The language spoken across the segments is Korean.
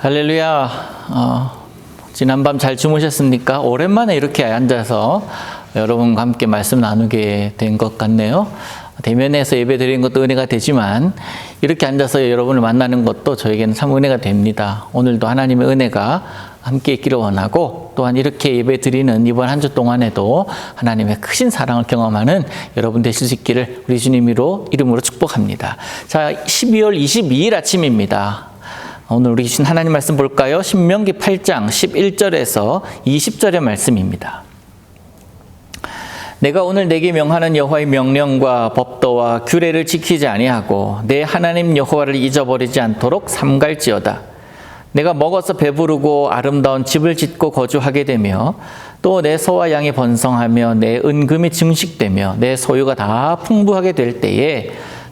할렐루야. 어, 지난밤 잘 주무셨습니까? 오랜만에 이렇게 앉아서 여러분과 함께 말씀 나누게 된 것 같네요. 대면에서 예배 드리는 것도 은혜가 되지만 이렇게 앉아서 여러분을 만나는 것도 저에게는 참 은혜가 됩니다. 오늘도 하나님의 은혜가 함께 있기를 원하고 또한 이렇게 예배 드리는 이번 한 주 동안에도 하나님의 크신 사랑을 경험하는 여러분 되실 수 있기를 우리 주님으로 이름으로 축복합니다. 자, 12월 22일 아침입니다. 오늘 우리 주신 하나님 말씀 볼까요? 신명기 8장 11절에서 20절의 말씀입니다. 내가 오늘 내게 명하는 여호와의 명령과 법도와 규례를 지키지 아니하고 내 하나님 여호와를 잊어버리지 않도록 삼갈지어다. 내가 먹어서 배부르고 아름다운 집을 짓고 거주하게 되며 또 내 소와 양이 번성하며 내 은금이 증식되며 내 소유가 다 풍부하게 될 때에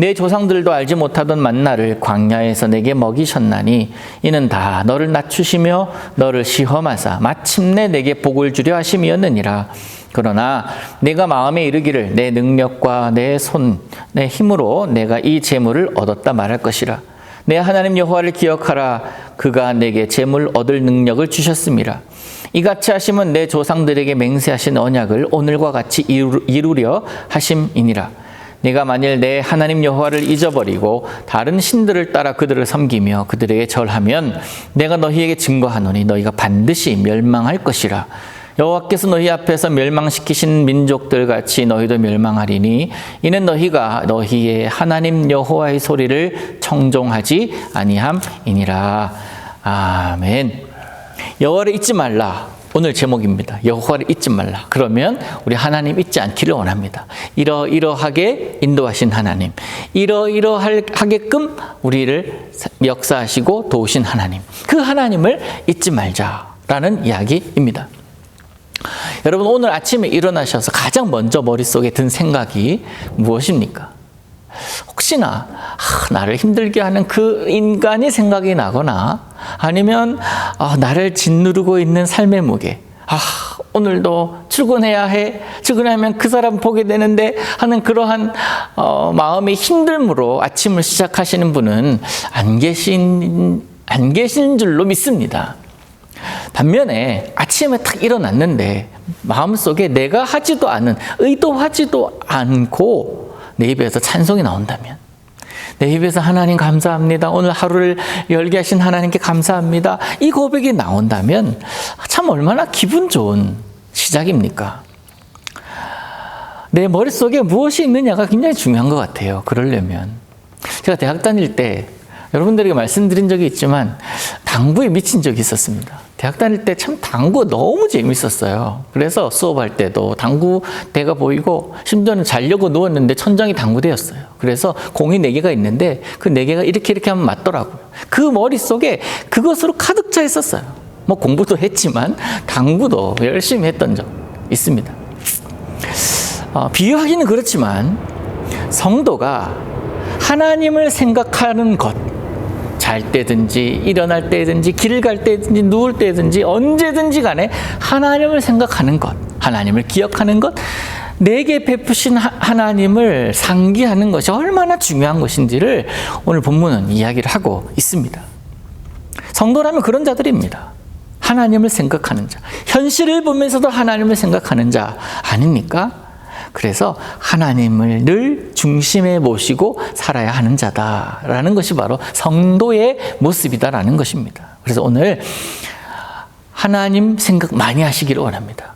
내 조상들도 알지 못하던 만나를 광야에서 내게 먹이셨나니 이는 다 너를 낮추시며 너를 시험하사 마침내 내게 복을 주려 하심이었느니라 그러나 내가 마음에 이르기를 내 능력과 내 손, 내 힘으로 내가 이 재물을 얻었다 말할 것이라. 내 하나님 여호와를 기억하라. 그가 내게 재물 얻을 능력을 주셨음이라. 이같이 하심은 내 조상들에게 맹세하신 언약을 오늘과 같이 이루- 이루려 하심이니라. 네가 만일 내 하나님 여호와를 잊어버리고 다른 신들을 따라 그들을 섬기며 그들에게 절하면 내가 너희에게 증거하노니 너희가 반드시 멸망할 것이라. 여호와께서 너희 앞에서 멸망시키신 민족들 같이 너희도 멸망하리니 이는 너희가 너희의 하나님 여호와의 소리를 청종하지 아니함이니라. 아멘. 여호와를 잊지 말라. 오늘 제목입니다. 여호와를 잊지 말라. 그러면 우리 하나님 잊지 않기를 원합니다. 이러이러하게 인도하신 하나님, 이러이러하게끔 우리를 역사하시고 도우신 하나님, 그 하나님을 잊지 말자라는 이야기입니다. 여러분 오늘 아침에 일어나셔서 가장 먼저 머릿속에 든 생각이 무엇입니까? 혹시나 아, 나를 힘들게 하는 그 인간이 생각이 나거나 아니면 아, 나를 짓누르고 있는 삶의 무게 아, 오늘도 출근해야 해. 출근하면 그 사람 보게 되는데 하는 그러한 어, 마음의 힘듦으로 아침을 시작하시는 분은 안 계신 안 계신 줄로 믿습니다. 반면에 아침에 딱 일어났는데 마음속에 내가 하지도 않은 의도하지도 않고 내 입에서 찬송이 나온다면 내 입에서 하나님 감사합니다. 오늘 하루를 열게 하신 하나님께 감사합니다. 이 고백이 나온다면 참 얼마나 기분 좋은 시작입니까? 내 머릿속에 무엇이 있느냐가 굉장히 중요한 것 같아요. 그러려면. 제가 대학 다닐 때 여러분들에게 말씀드린 적이 있지만 당구에 미친 적이 있었습니다. 대학 다닐 때 참 당구 너무 재밌었어요. 그래서 수업할 때도 당구대가 보이고 심지어는 자려고 누웠는데 천장이 당구대였어요. 그래서 공이 네 개가 있는데 그 네 개가 이렇게 이렇게 하면 맞더라고요. 그 머릿속에 그것으로 가득 차 있었어요. 뭐 공부도 했지만 당구도 열심히 했던 적 있습니다. 어, 비유하기는 그렇지만 성도가 하나님을 생각하는 것, 잘 때든지 일어날 때든지 길갈 때든지 누울 때든지 언제든지 간에 하나님을 생각하는 것, 하나님을 기억하는 것, 내게 베푸신 하- 하나님을 상기하는 것이 얼마나 중요한 것인지를 오늘 본문은 이야기를 하고 있습니다. 성도라면 그런 자들입니다. 하나님을 생각하는 자. 현실을 보면서도 하나님을 생각하는 자 아닙니까? 그래서 하나님을 늘 중심에 모시고 살아야 하는 자다라는 것이 바로 성도의 모습이다라는 것입니다. 그래서 오늘 하나님 생각 많이 하시기를 원합니다.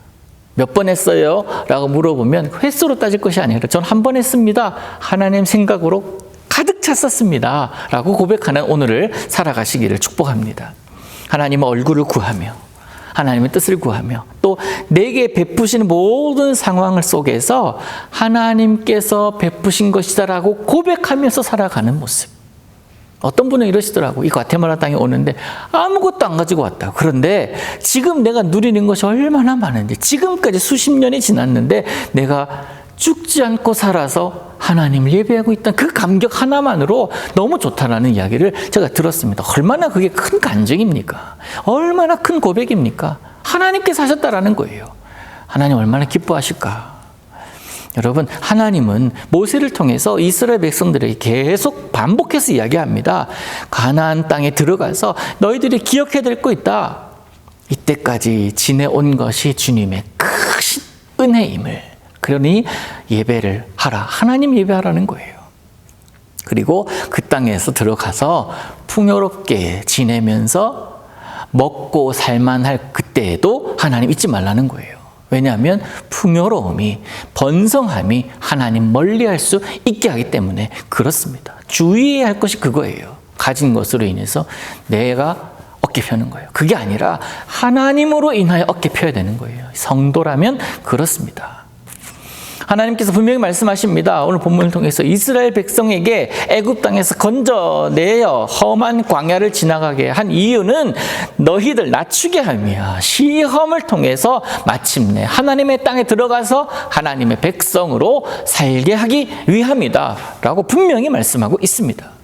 몇 번 했어요? 라고 물어보면 횟수로 따질 것이 아니라 전 한 번 했습니다. 하나님 생각으로 가득 찼었습니다. 라고 고백하는 오늘을 살아가시기를 축복합니다. 하나님의 얼굴을 구하며 하나님의 뜻을 구하며 또 내게 베푸시는 모든 상황을 속에서 하나님께서 베푸신 것이다라고 고백하면서 살아가는 모습. 어떤 분은 이러시더라고. 이 과테말라 땅에 오는데 아무것도 안 가지고 왔다. 그런데 지금 내가 누리는 것이 얼마나 많은지 지금까지 수십 년이 지났는데 내가 죽지 않고 살아서 하나님을 예배하고 있다는 그 감격 하나만으로 너무 좋다라는 이야기를 제가 들었습니다. 얼마나 그게 큰 간증입니까? 얼마나 큰 고백입니까? 하나님께서 하셨다라는 거예요. 하나님 얼마나 기뻐하실까? 여러분, 하나님은 모세를 통해서 이스라엘 백성들에게 계속 반복해서 이야기합니다. 가나안 땅에 들어가서 너희들이 기억해야 될 거 있다. 이때까지 지내온 것이 주님의 크신 은혜임을. 그러니 예배를 하라. 하나님 예배하라는 거예요. 그리고 그 땅에서 들어가서 풍요롭게 지내면서 먹고 살만할 그때에도 하나님 잊지 말라는 거예요. 왜냐하면 풍요로움이 번성함이 하나님 멀리할 수 있게 하기 때문에 그렇습니다. 주의해야 할 것이 그거예요. 가진 것으로 인해서 내가 어깨 펴는 거예요. 그게 아니라 하나님으로 인하여 어깨 펴야 되는 거예요. 성도라면 그렇습니다. 하나님께서 분명히 말씀하십니다. 오늘 본문을 통해서 이스라엘 백성에게 애굽 땅에서 건져내어 험한 광야를 지나가게 한 이유는 너희들 낮추게 함이야. 시험을 통해서 마침내 하나님의 땅에 들어가서 하나님의 백성으로 살게 하기 위함이다라고 분명히 말씀하고 있습니다.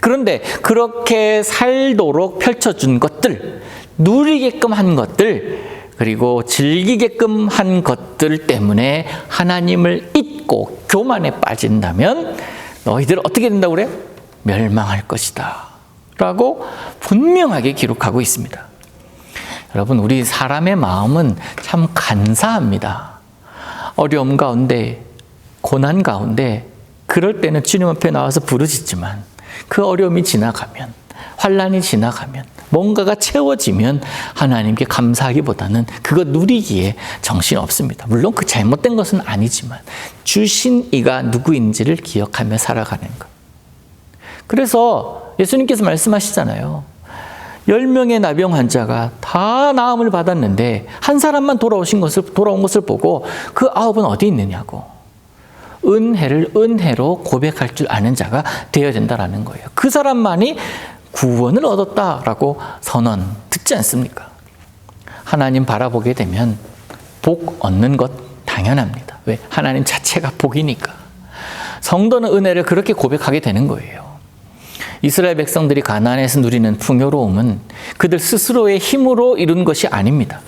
그런데 그렇게 살도록 펼쳐준 것들, 누리게끔 한 것들, 그리고 즐기게끔 한 것들 때문에 하나님을 잊고 교만에 빠진다면 너희들 어떻게 된다고 그래요? 멸망할 것이다. 라고 분명하게 기록하고 있습니다. 여러분, 우리 사람의 마음은 참 간사합니다. 어려움 가운데, 고난 가운데, 그럴 때는 주님 앞에 나와서 부르짖지만 그 어려움이 지나가면, 환란이 지나가면, 뭔가가 채워지면 하나님께 감사하기보다는 그거 누리기에 정신 없습니다. 물론 그 잘못된 것은 아니지만 주신 이가 누구인지를 기억하며 살아가는 것. 그래서 예수님께서 말씀하시잖아요. 10명의 나병 환자가 다 나음을 받았는데 한 사람만 돌아오신 것을 돌아온 것을 보고 그 아홉은 어디 있느냐고. 은혜를 은혜로 고백할 줄 아는 자가 되어야 된다라는 거예요. 그 사람만이 구원을 얻었다라고 선언 듣지 않습니까? 하나님 바라보게 되면 복 얻는 것 당연합니다. 왜? 하나님 자체가 복이니까. 성도는 은혜를 그렇게 고백하게 되는 거예요. 이스라엘 백성들이 가나안에서 누리는 풍요로움은 그들 스스로의 힘으로 이룬 것이 아닙니다.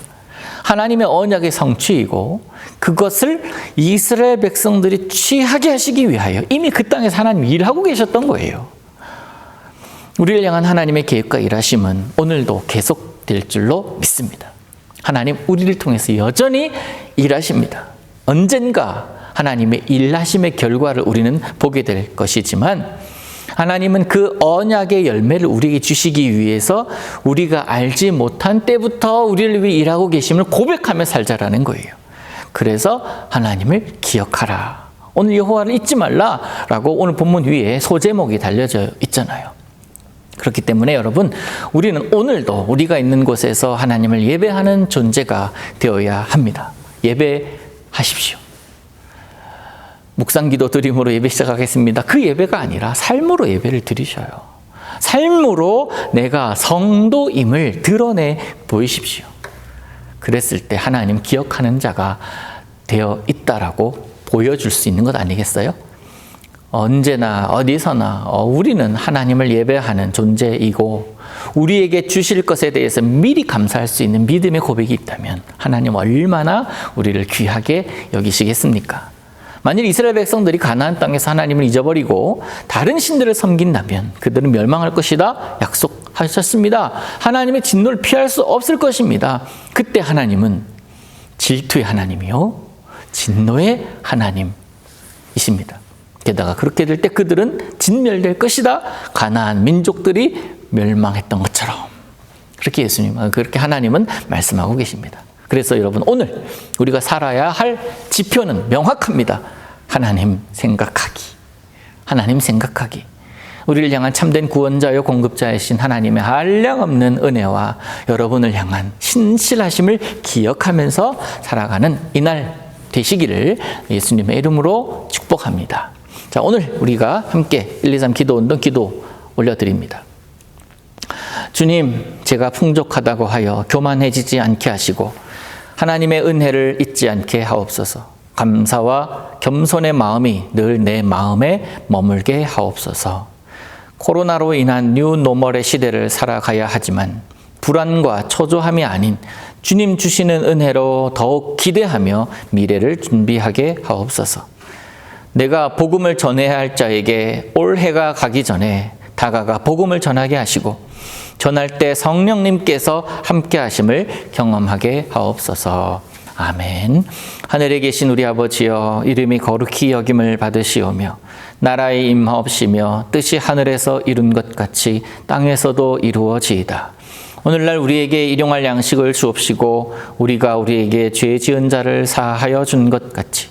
하나님의 언약의 성취이고 그것을 이스라엘 백성들이 취하게 하시기 위하여 이미 그 땅에서 하나님 일하고 계셨던 거예요. 우리를 향한 하나님의 계획과 일하심은 오늘도 계속될 줄로 믿습니다. 하나님 우리를 통해서 여전히 일하십니다. 언젠가 하나님의 일하심의 결과를 우리는 보게 될 것이지만 하나님은 그 언약의 열매를 우리에게 주시기 위해서 우리가 알지 못한 때부터 우리를 위해 일하고 계심을 고백하며 살자라는 거예요. 그래서 하나님을 기억하라. 오늘 여호와를 잊지 말라라고 오늘 본문 위에 소제목이 달려져 있잖아요. 그렇기 때문에 여러분, 우리는 오늘도 우리가 있는 곳에서 하나님을 예배하는 존재가 되어야 합니다. 예배하십시오. 묵상 기도 드림으로 예배 시작하겠습니다. 그 예배가 아니라 삶으로 예배를 드리셔요. 삶으로 내가 성도임을 드러내 보이십시오. 그랬을 때 하나님 기억하는 자가 되어 있다라고 보여줄 수 있는 것 아니겠어요? 언제나 어디서나 어, 우리는 하나님을 예배하는 존재이고 우리에게 주실 것에 대해서 미리 감사할 수 있는 믿음의 고백이 있다면 하나님 얼마나 우리를 귀하게 여기시겠습니까? 만일 이스라엘 백성들이 가나안 땅에서 하나님을 잊어버리고 다른 신들을 섬긴다면 그들은 멸망할 것이다 약속하셨습니다. 하나님의 진노를 피할 수 없을 것입니다. 그때 하나님은 질투의 하나님이요 진노의 하나님이십니다. 게다가 그렇게 될 때 그들은 진멸될 것이다. 가나안 민족들이 멸망했던 것처럼. 그렇게 예수님, 그렇게 하나님은 말씀하고 계십니다. 그래서 여러분, 오늘 우리가 살아야 할 지표는 명확합니다. 하나님 생각하기. 하나님 생각하기. 우리를 향한 참된 구원자요 공급자이신 하나님의 한량없는 은혜와 여러분을 향한 신실하심을 기억하면서 살아가는 이날 되시기를 예수님의 이름으로 축복합니다. 자, 오늘 우리가 함께 1, 2, 3 기도 운동 기도 올려드립니다. 주님, 제가 풍족하다고 하여 교만해지지 않게 하시고 하나님의 은혜를 잊지 않게 하옵소서. 감사와 겸손의 마음이 늘 내 마음에 머물게 하옵소서. 코로나로 인한 뉴 노멀의 시대를 살아가야 하지만 불안과 초조함이 아닌 주님 주시는 은혜로 더욱 기대하며 미래를 준비하게 하옵소서. 내가 복음을 전해야 할 자에게 올 해가 가기 전에 다가가 복음을 전하게 하시고 전할 때 성령님께서 함께 하심을 경험하게 하옵소서. 아멘. 하늘에 계신 우리 아버지여 이름이 거룩히 여김을 받으시오며 나라의 임하옵시며 뜻이 하늘에서 이룬 것 같이 땅에서도 이루어지이다. 오늘날 우리에게 일용할 양식을 주옵시고 우리가 우리에게 죄 지은 자를 사하여 준 것 같이